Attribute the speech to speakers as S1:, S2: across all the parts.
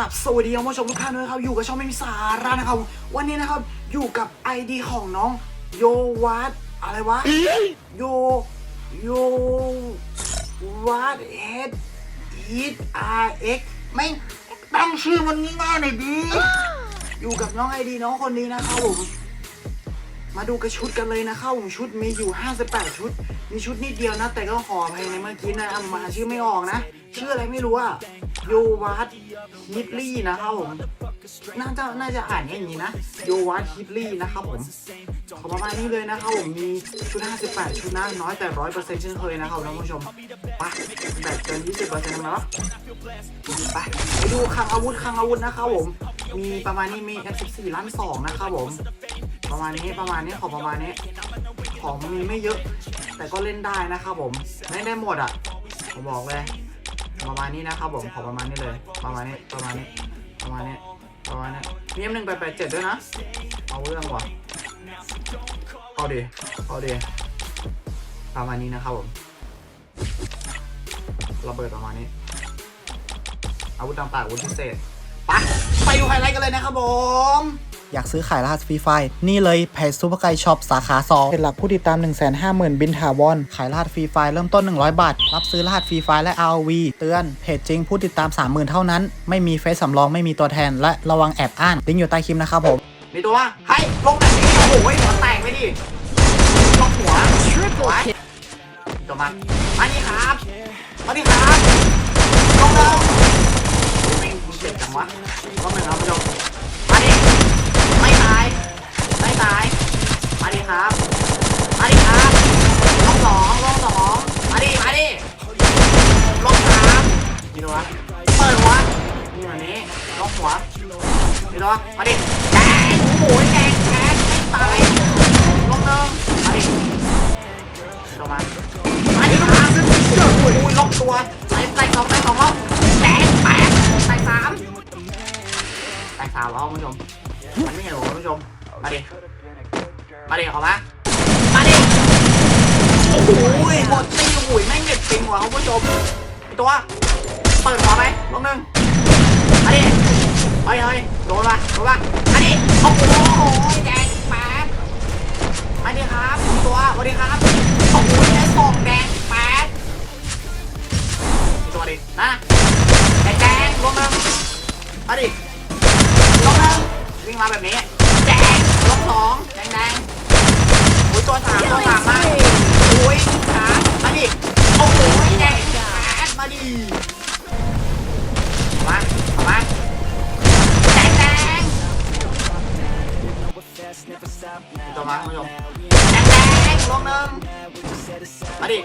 S1: ราบสวัสดีคุณผู้ชมทุกท่านด้วยครับ อยู่กับช่องไม่มีสาระนะครับ วันนี้นะครับอยู่กับ ID ของน้องโยวัตอะไรวะโยโยวัตเฮดอีทอาร์เอ็กไม่งตั้งชื่อมันง่ายๆหน่อยดีอยู่กับน้องไอดีน้องคนนี้นะครับผม มาดูกระชุดกันเลยนะครับผมชุดมีอยู่ 58 ชุด มีชุดนิดเดียวนะ แต่ก็ขออภัยในเมื่อกี้นะอะมาชื่อไม่ออกนะ ชื่ออะไรไม่รู้อะโยวัตฮิตลี่นะครับผม น่าจะน่าจะอ่านอย่างนี้นะ โยวัตฮิตลี่นะครับผม ขอประมาณนี้เลยนะครับผม มีชุด 58 ชุดนะน้อยแต่100%เปอร์เซ็นต์เช่นเคยนะครับท่านผู้ชมไปแบบเกิน20%ทำไมวะไปไปดูคลังอาวุธคลังอาวุธนะครับผม มีประมาณนี้มี F14 ล้านสองนะครับผม ประมาณนี้ประมาณนี้ขอประมาณนี้ ของมีไม่เยอะ แต่ก็เล่นได้นะครับผมเล่นได้หมดอะผมบอกเลย ประมาณนี้นะครับผมขอประมาณนี้เลย ประมาณนี้ประมาณนี้ประมาณนี้ประมาณนี้มีเอ็มหนึ่งแปแปดเจ็ดด้วยนะเอาเรื่องว่ะเอาดีเอาดีประมาณนี้นะครับผมระเบิดประมาณนี้ อาวุธต่างๆอาวุธพิเศษไปไปดูไฮไลท์กันเลยนะครับผม
S2: อยากซื้อขายรหัสฟรีไฟล์นี่เลยเพจซูเปอร์ไกช็อปสาขา2เป็นหลักผู้ติดตาม 150,000 บินถาวรขายรหัสฟรีไฟล์เริ่มต้น 100 บาท รับซื้อรหัสฟรีไฟล์และ ROV เตือนเพจจริงผู้ติดตาม 30,000 เท่านั้น ไม่มีเฟซสำรองไม่มีตัวแทน และระวังแอบอ้างลิงก์อยู่ใต้คลิปนะครับผม
S1: มีตัวว่าให้ลงแบบนี้โอ้โหหัวแตกไปดิลงหัวหัวตัวมามานี่ครับมานี่ครับลงแล้วไม่เจ็บจังวะลงหนึ่งครับผู้ชม ดิครับ มาดิครับลงสองลงสองมาดิ มาดิลงสามกี่ตัวเปิดหัวนี่แบบนี้ลงหัวนี่ตัวมาดิแดงโอ้ยแดงแดงไม่ตายลงเนิมมาดิตัวมามาดิมาโอ้ยล็อกตัวใส่ใส่สองใส่สองล็อกแดงแปดใส่สามใส่สามแล้วคุณผู้ชมมันไม่เห็นหรอคุณผู้ชมมาดิ มาดิเอามามาดิโอ้โหหมดตีโอ้ยแม่งเด็ดจริงว่ะคุณผู้ชมอีกตัวเปิดหัวไปลงหนึ่งมาดิเฮ้ยเฮ้ยโดนป่ะโดนป่ะอันนี้โอ้โหแดงแป๊ดมาดิครับสองตัวสวัสดีครับโอ้โหแดงสองแดงแป๊ดตัวดินะแดงแดงลงมามาดิลงมาวิ่งมาแบบนี้ ม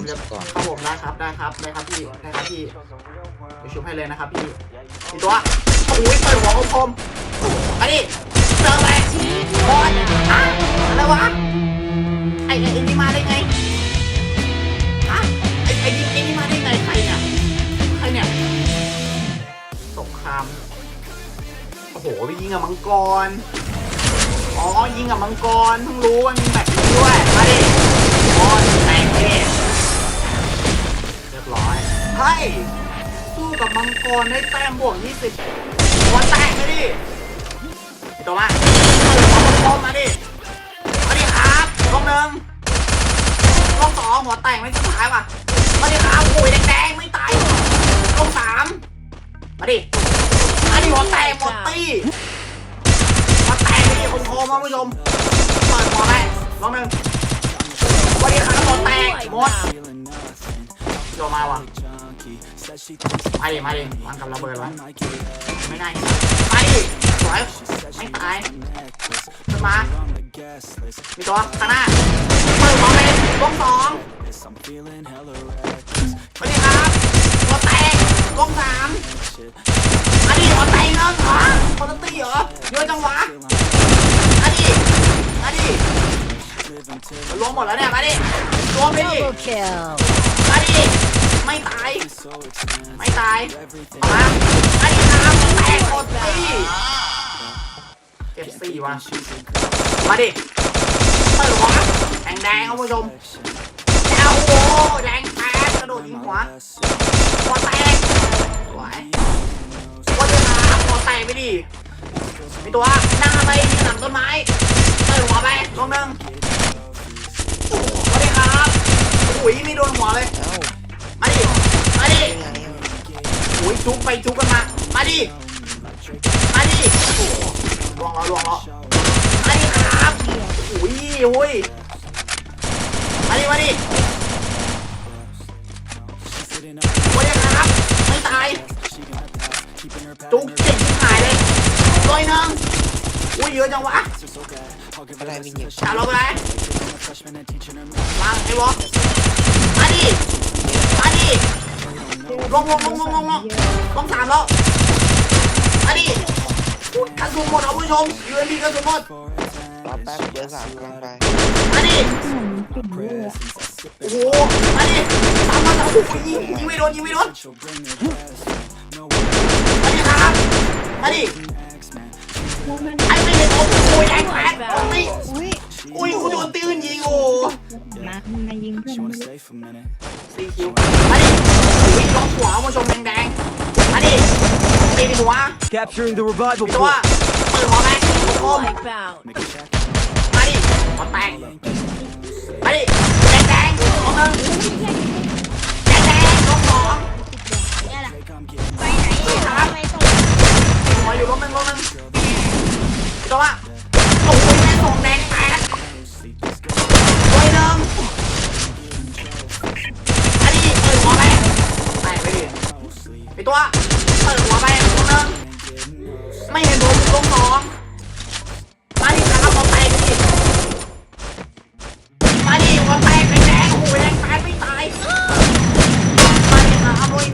S1: ผมเดี๋ยวครับผมได้ครับได้ครับได้ครับพี่ได้ครับพี่ไปชุบให้เลยนะครับพี่มีตัวโอ้โหเปิดหัวคมๆมาดิเจอไปบอลอะอะไรวะไอ้ไอ้ไอ้นี่มาได้ไงอะไอ้ไอ้นี่ไอ้นี่มาได้ไงใครเนี่ยใครเนี่ยสงครามโอ้โหไปยิงกับมังกรอ๋อยิงกับมังกรเพิ่งรู้ว่ามีแบบนี้ด้วยมาดิบอลแต่งดิเรียบ ร้อยเฮ้ยสู้กับมังกรได้แต้มบวก 20บอลแตกเลยดิตัวมาเปิดหัวมังกรมาดิมาดิครับลงหนึ่งลงสองหัวแตกไม่สุดท้ายว่ะมาดิครับโอ้ยแดงๆไม่ตายลงสามมาดิมาดิหัวแตกหมดตีหัวแตกไปดิคนโคมคุณผู้ชมเปิดหัวไปลองหนึ่งมาดิครับหัวแตกหมดโยมาว่ะ มาดิมาดิวางกับระเบิดว้ไม่ได้มาดิสวยไม่ตายขึ้นมามีตัวข้างหน้าเปิดหัวไปลงสองสวัสดีครับหัวแตกลงสามอันนี้หัวแตกเนาะเหรอคอนตี้เหรอเยอะจังวะอันนี้อันนี้รวมหมดแล้วเนี่ยมาดิรวมไปดิมาดิ ไม่ตาย ไม่ตายเอามาอันนี้ครับแตกหมดตีเก็บสี่วะมาดิเปิดหัวแดงแดงๆครับผู้ชมแล้วโอ้โหแดงแตกกระโดดยิงหัวหัวแตกสวยว่าจะมาหัวแตกไปดิมีตัวนั่งทำไมหลังต้นไม้เปิดหัวไปลงหนึ่งสวัสดีครับโอ้ยไม่โดนหัวเลย มาดิ มาดิโอ้ยจุกไปจุกกันมา มาดิ มาดิลวงแล้วลวงแล้วมาดิครับโอ้ยโอ้ยมาดิ มาดิมาดิครับ ไม่ตาย จุกเจ็บที่หายเลยร้อยหนึ่งอุ้ยเยอะจังวะ
S3: อะไรวิ่งอยู่
S1: จับเราไปไหนวางไอ้วอมาดิมา ดิลงลงลงลงลงลงลงสามแล้วมาดิอุ๊ยกระสุนหมดเอาผู้ชม UMP กระสุนหมด
S3: รอแป๊บเบอร์สามกำลังไป
S1: มาดิโอ้โหมาดิตามมาตามโอ้โหยิงยิงไม่โดนยิงไม่โดนมาดิครับมาดิไอ้ไม่เห็นโอ้โหแรงแรงไม่
S4: อุ้ย
S1: อุ้ยกูโดนตื่นยิงโอ้
S4: มามายิงเพื่อน ไม่รู้
S1: สี่คิวมาดิอุ้ยล็อกหัวเอาผู้ชมแดงๆมาดิตีในหัว
S5: Capturing the revival
S1: มีตัว
S5: point.
S1: เปิดหัวแม่โคม
S4: Wipe out.
S1: มาดิหัวแตกมาดิแดงแดงๆลงหนึ่งแดงแดงๆลงสอง
S4: ไปไหนทำไมต้อง
S1: หัวอยู่ลงหนึ่งลงหนึ่งมีตัวว่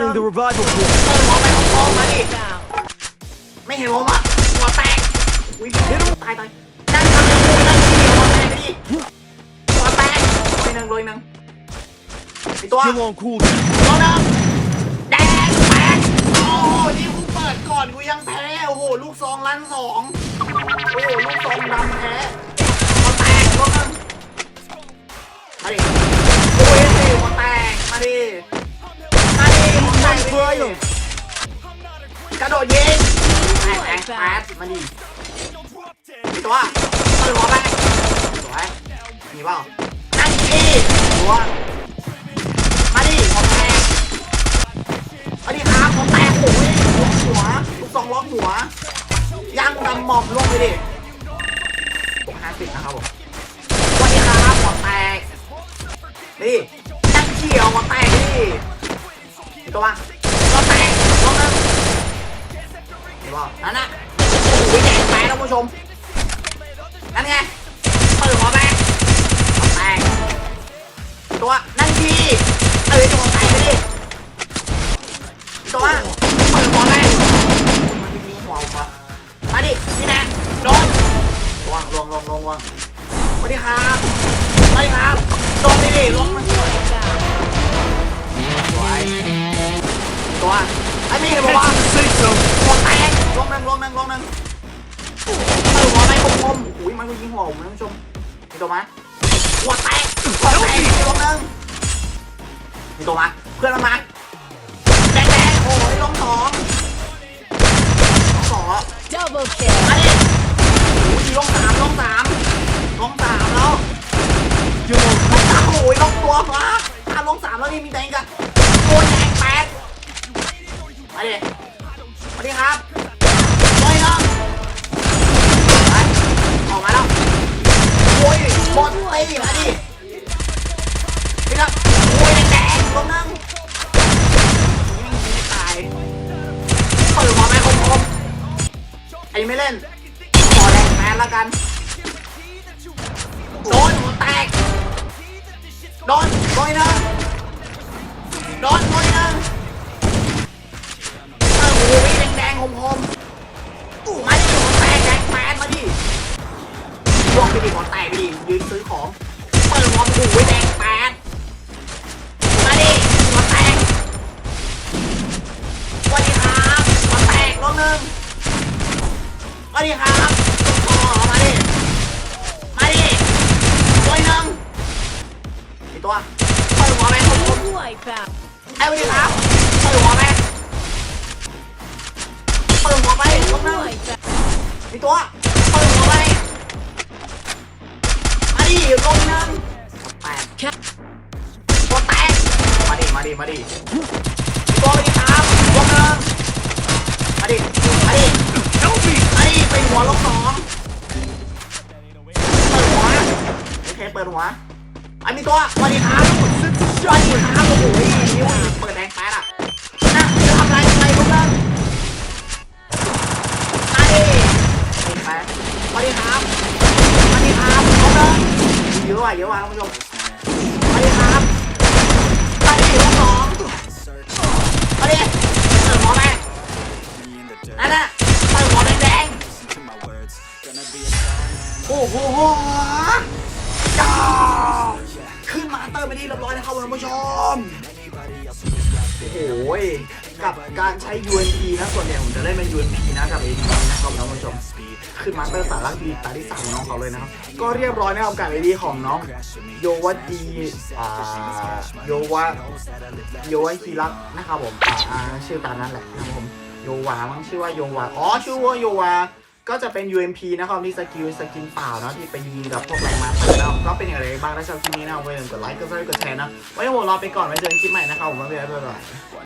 S1: ครับลุยหนึ่ง
S5: Capturing the revival point.
S1: เปิดหัวไปของทองมาดิ
S4: out.
S1: ไม่เห็นผมอะหัวแตกอุ้ยตายตายนั่งทำเลยนั่งทีเดียวหัวแตกไปดิหัวแตกลุยหนึ่งลุยหนึ่งไอตัว
S5: Still on cooldown.
S1: ตัวหนึ่งแดงแตกโอ้โห นี่กูเปิดก่อนกูยังแพ้ โอ้โห ลูกซองล้านสอง โอ้โห ลูกซองดำแพ้ แตกแตกแตกมาดิมีตัวเปิดหัวไปสวยมีเปล่านั่งดิหัว นั่นไงเปิดหัวแตกหัวแตกตัวนั่นทีเอ้ยตัวแตกไปดิตัวเปิดหัวแตกมันจะยิงหัวผมมาดินี่แน่โดนลวงลวงลวงลวงลวงสวัสดีครับสวัสดีครับโดนดิดิลวงมันสวยตัวไอ้ไม่เห็นบอกว่าตัวแตกลงหนึ่งลงหนึ่งลงหนึ่งเออหัวไปคมคม มันก็ยิงหัวผมนะผู้ชมมีตัวมาหัวแตกหัวแตกลงหนึ่งมีตัวมาเพื่อนมันมาแดงแดงๆโอ้ยลงสองสอง
S4: Double kill. ี้
S1: ไม่เล่นขอแรงแมนแล้วกันโดนหัวแตกโดนโดนนะโดนโดนนะเออหูวิ่งแดงๆหอมๆมาดิหัวแตกแดงแมนมาดิล่วงไปดิหัวแตกไปดิยืนซื้อของเปิดหัวหูวิ่แดง ดิครับมาดิ มาดิตัวหนึ่งไอตัวต่อยหัวไหมครับผมไอ้วันนี้ครับต่อยหัวไหมต่อยหัวไปลงน้ำไอตัวต่อยหัวไปมาดิลงน้ำแตกตัวแตกมาดิ มาดิ มาดิตัววันนี้ครับตัวหนึ่งมาดิ มาดิมาดิเป็นหัวลงสองเปิดหัวโอเคเปิดหัวอันมีตัวมาดิครับสวัสดีครับโอ้โหนิ้วเปิดแดงแป๊ดอะนะจะทำอะไรทำไมลูกเล่นมาดิแป๊ดสวัสดีครับสวัสดีครับลูกเล่นเยอะว่ะเยอะว่ะท่านผู้ชม อ้โหจ้าขึ้นมาเติมไปที่เรียบร้อยนะครับคุณผู้ชมโอ้โหกับการใช้ UNP นะส่วนใหญ่ผมจะเล่นเป็น UNP นะกับ AD นะครับคุณผู้ชมขึ้นมาเตอร์สาระดีตาที่สามของน้องเขาเลยนะครับก็เรียบร้อยนะครับกับ AD ของน้องโยวะดีอ่าโยวะโยวะฮิรักนะครับผมอ่าอ่าชื่อตามนั้นแหละนะครับผมโยวามั้งชื่อว่าโยวาอ๋อชื่อว่าโยวา ก็จะเป็น UMP นะครับที่สกิลสกินเปล่านะที่ไปยิงกับพวกแรงมาแล้วก็เป็นอย่างไรบ้างถ้าชอบคลิปนี้นะอย่าลืมกดไลค์กดซับสไครต์กดแชร์นะไว้ผมรอไปก่อนไว้เจอกันคลิปใหม่นะครับผมบ๊ายบาย